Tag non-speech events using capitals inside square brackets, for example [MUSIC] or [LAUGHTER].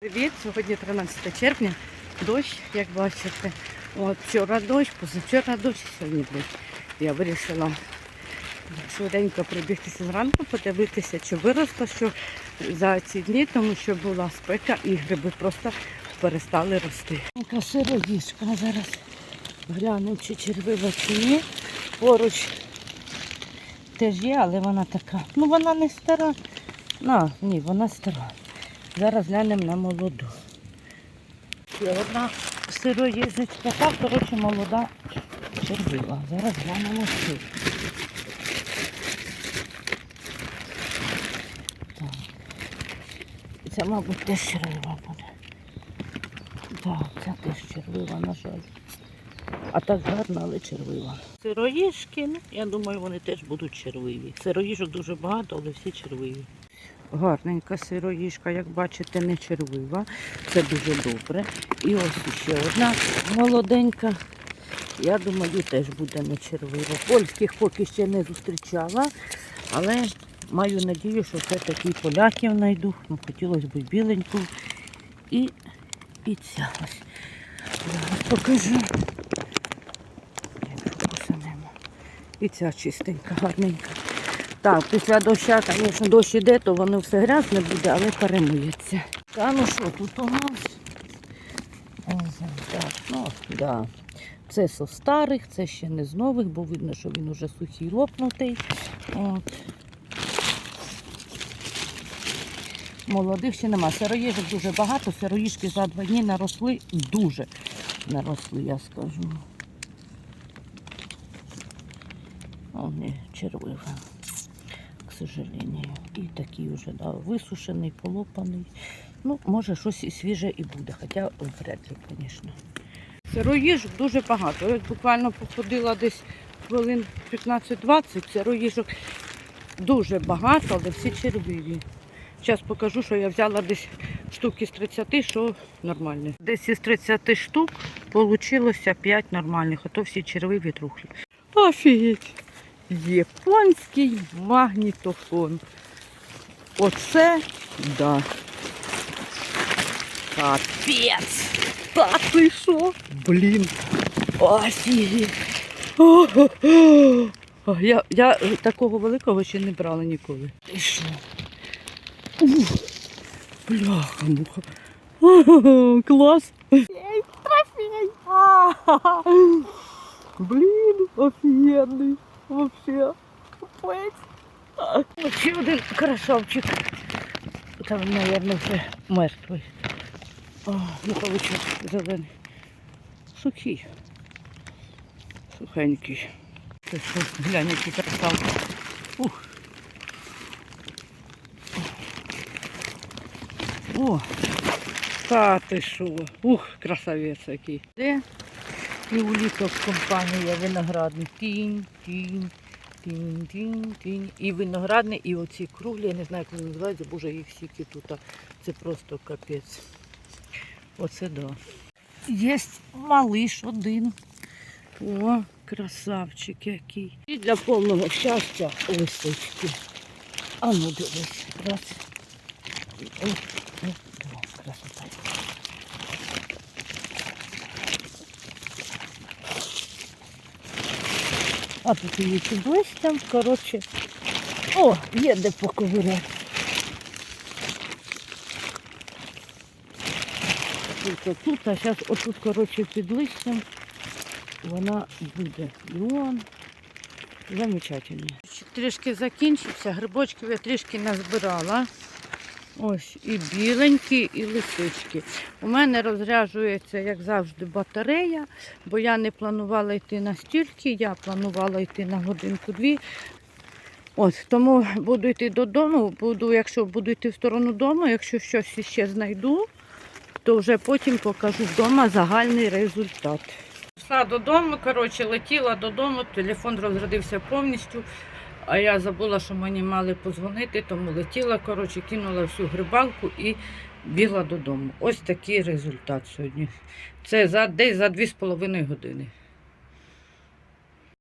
Привіт! Сьогодні 13 червня. Дощ, як бачите. От вчора дощ, позавчора дощ, сьогодні дощ. Я вирішила швиденько прибігтися зранку, подивитися, чи виросло що за ці дні, тому що була спека і гриби просто перестали рости. Яка сиродіжка зараз. Глянемо, чи червива чи ні. Поруч теж є, але вона така. Ну вона не стара. На, ні, вона стара. Зараз глянемо на молоду. Ще одна сироїжець така, коротше, молода червива. Зараз глянемо. Так. Це, мабуть, теж червива буде. Так, це теж червива, на жаль. А так гарно, але червива. Сироїжки, ну, я думаю, вони теж будуть червиві. Сироїжок дуже багато, але всі червиві. Гарненька сироїжка, як бачите, не червива. Це дуже добре. І ось ще одна молоденька. Я думаю, теж буде не червива. Польських поки ще не зустрічала, але маю надію, що все-таки поляків знайду. Ну, хотілося б біленьку. І, і ця ось. Зараз покажу. І ця чистенька, гарненька. Так, після доща, звісно, дощ іде, то воно все грязне буде, але перемиється. Та ну що тут у нас? Так, ну, да. Це со старих, це ще не з нових, бо видно, що він уже сухий лопнутий. От. Молодих ще нема. Сироїжок дуже багато, сироїжки за два дні наросли, дуже наросли, я скажу. О, не, червива сожалению. І такий уже да, висушений, полопаний. Ну, може, щось свіже і буде, хоча вряд ли, звісно. Сироїжок дуже багато. Я буквально походила десь хвилин 15-20, сироїжок дуже багато, але всі червиві. Зараз покажу, що я взяла десь штук із 30, що нормальні. Десь із 30 штук вийшло 5 нормальних, а то всі червиві трухлі. Офігеть! Японський магнітофон. Оце да. Капець. Та ти що? Блін. Офігеть. Я, я такого великого ще не брала ніколи. Ти що? Бляха, муха. [LAUGHS] Клас. Блін, офігенний. Вообще. Капець. Ще один красавчик. Там, мабуть, вже мертвий. О, получив зелений. Сухий. Сухенький. Це що, глянь, який красавчик. Ух. О, та ти що? Ух, красавець який. Де? І уліток компанія виноградний. Тінь, тінь, тінь, тінь, тінь. І виноградний, і оці круглі, я не знаю, як вони називаються, боже, їх стільки тут. Це просто капець. Оце да. Є малиш один. О, красавчик який. І для повного щастя листочки. А ну дивись. Раз. О, о, о, красота. А тут її під листям, коротше. О, є де поковиряти. Тут, тут, а зараз отут, коротше, під листям вона буде. Вон. Замечательно. Трішки закінчився, грибочків я трішки назбирала. Ось і біленькі, і лисички. У мене розряджується, як завжди, батарея, бо я не планувала йти на стільки, я планувала йти на годинку-дві. Ось, тому буду йти додому, буду, якщо буду йти в сторону дому, якщо щось ще знайду, то вже потім покажу вдома загальний результат. Пішла додому, коротше, летіла додому, телефон розрядився повністю. А я забула, що мені мали позвонити, тому летіла, коротше, кинула всю грибалку і бігла додому. Ось такий результат сьогодні. Це за десь за 2,5 години.